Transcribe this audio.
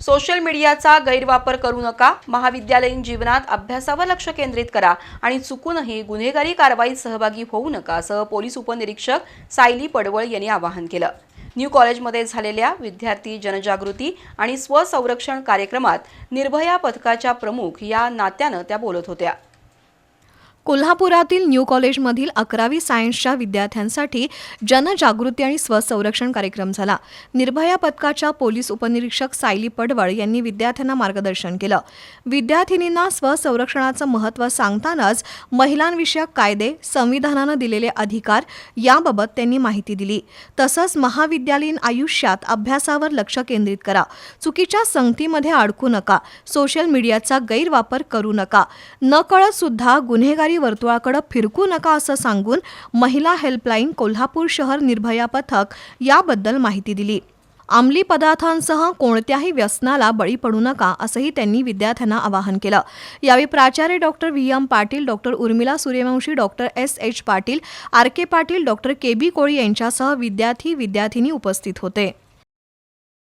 Social मीडियाचा गैरवापर करू नका. महाविद्यालयीन जीवनात अभ्यासावर लक्ष केंद्रित करा आणि चुकूनही गुन्हेगारी कारवाईत सहभागी होऊ नका असं पोलीस उपनिरीक्षक सायली पडवळ यांनी आवाहन केलं. न्यू कॉलेजमध्ये झालेल्या विद्यार्थी जनजागृती आणि स्वसंरक्षण कार्यक्रमात निर्भया पथकाच्या प्रमुख या नात्यानं त्या बोलत होत्या. कोल्हापुरातील न्यू कॉलेजमधील अकरावी सायन्सच्या विद्यार्थ्यांसाठी जनजागृती आणि स्वसंरक्षण कार्यक्रम झाला. निर्भया पथकाच्या पोलीस उपनिरीक्षक सायली पडवळ यांनी विद्यार्थ्यांना मार्गदर्शन केलं. विद्यार्थिनींना स्वसंरक्षणाचं महत्त्व सांगतानाच महिलांविषयक कायदे संविधानानं दिलेले अधिकार याबाबत त्यांनी माहिती दिली. तसंच महाविद्यालयीन आयुष्यात अभ्यासावर लक्ष केंद्रित करा. चुकीच्या संगतीमध्ये अडकू नका. सोशल मीडियाचा गैरवापर करू नका. नकळत सुद्धा गुन्हेगारी वर्तुळाकडे फिरकू नका असं सांगून महिला हेल्पलाईन कोल्हापूर शहर निर्भया पथक याबद्दल माहिती दिली. अंमली पदार्थांसह कोणत्याही व्यसनाला बळी पडू नका असंही त्यांनी विद्यार्थ्यांना आवाहन केलं. यावेळी प्राचार्य doctor V. M. Patil doctor Urmila Suryavanshi doctor S. H. Patil R. K. Patil doctor K. B. Koli यांच्यासह विद्यार्थी विद्यार्थिनी उपस्थित होते.